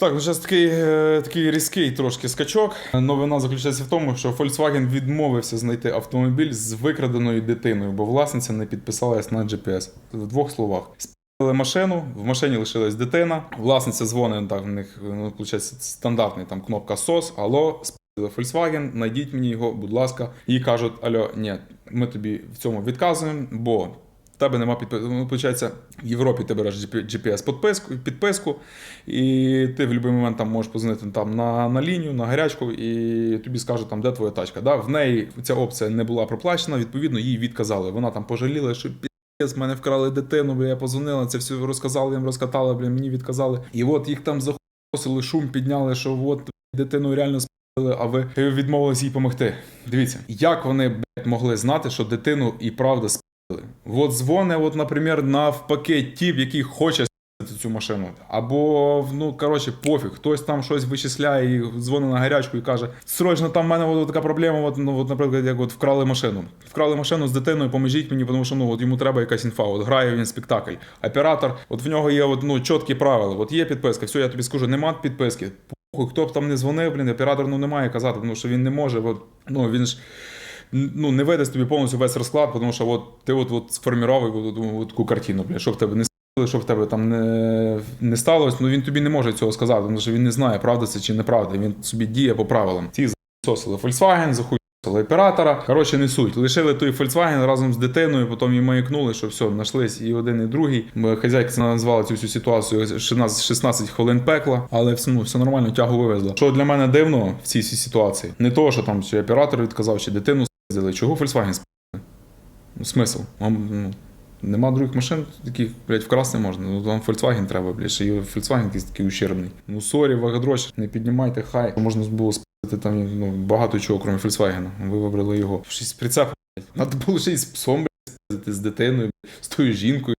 Так, ну зараз такий, е, такий різкий трошки скачок. Новина заключається в тому, що Volkswagen відмовився знайти автомобіль з викраденою дитиною, бо власниця не підписалась на GPS. В двох словах. Спили машину, в машині лишилась дитина. Власниця дзвонить, так, в них ну, стандартний там кнопка SOS, алло, спили Volkswagen, знайдіть мені його, будь ласка. І кажуть, алло, ні, ми тобі в цьому відказуємо, бо в тебе нема підписки. Ну, виходить, в Європі ти береш GPS підписку, підписку, і ти в будь-який момент там можеш позвонити там на, на лінію, на гарячку, і тобі скажуть, там, де твоя тачка. Да? В неї ця опція не була проплачена, відповідно, їй відказали. Вона там пожаліла, що з мене вкрали дитину, бо я позвонила, це все розказали, їм розкатали, блін, мені відказали. І от їх там захосили, шум підняли, що от дитину реально спили, а ви відмовились їй допомогти. Дивіться, як вони блядь, могли знати, що дитину і правда. От дзвони, от, наприклад, навпаки, тіп, який хоче цю машину. Або, ну, коротше, пофіг, хтось там щось вичисляє і дзвонить на гарячку і каже: срочно там в мене от, така проблема, от, ну, от, наприклад, як от вкрали машину. Вкрали машину з дитиною, поможіть мені, тому що ну, от йому треба якась інфа. От грає він спектакль. Оператор, от в нього є от, ну, чіткі правила. От є підписка, все, я тобі скажу, нема підписки. Похуй, хто б там не дзвонив, блін, оператор ну, не має казати, тому що він не може. От, ну, він ж ну, не видасть тобі повністю весь розклад, тому що от, ти от, от сформував от, от, таку картину, блін, що в тебе не що в тебе там не, не сталося, ну він тобі не може цього сказати, тому що він не знає, правда це чи неправда. Він собі діє по правилам. Ці засосили Volkswagen, захуйсили оператора. Коротше, не суть. Лишили той Volkswagen разом з дитиною, потім їм маякнули, що все, знайшлись і один, і другий. Хазяйка назвала цю всю ситуацію 16, 16 хвилин пекла, але все, ну, все нормально, тягу вивезла. Що для мене дивно в цій ситуації? Не того, що там чи оператор відказав, чи дитину спіздили. Чого Volkswagen спіздили? Ну, смисл? Вам, ну, Нема других машин, таких, блядь, вкрасти можна. Ну вам Volkswagen треба, блядь, ще й Volkswagen якийсь такий ущербний. Ну сорі, вагадрощ, не піднімайте, хай. Можна було спити там ну, багато чого, крім Volkswagen. Ви вибрали його. Щось прицеп, блядь. Надо було ще й з псом, блядь, з дитиною, з тою жінкою.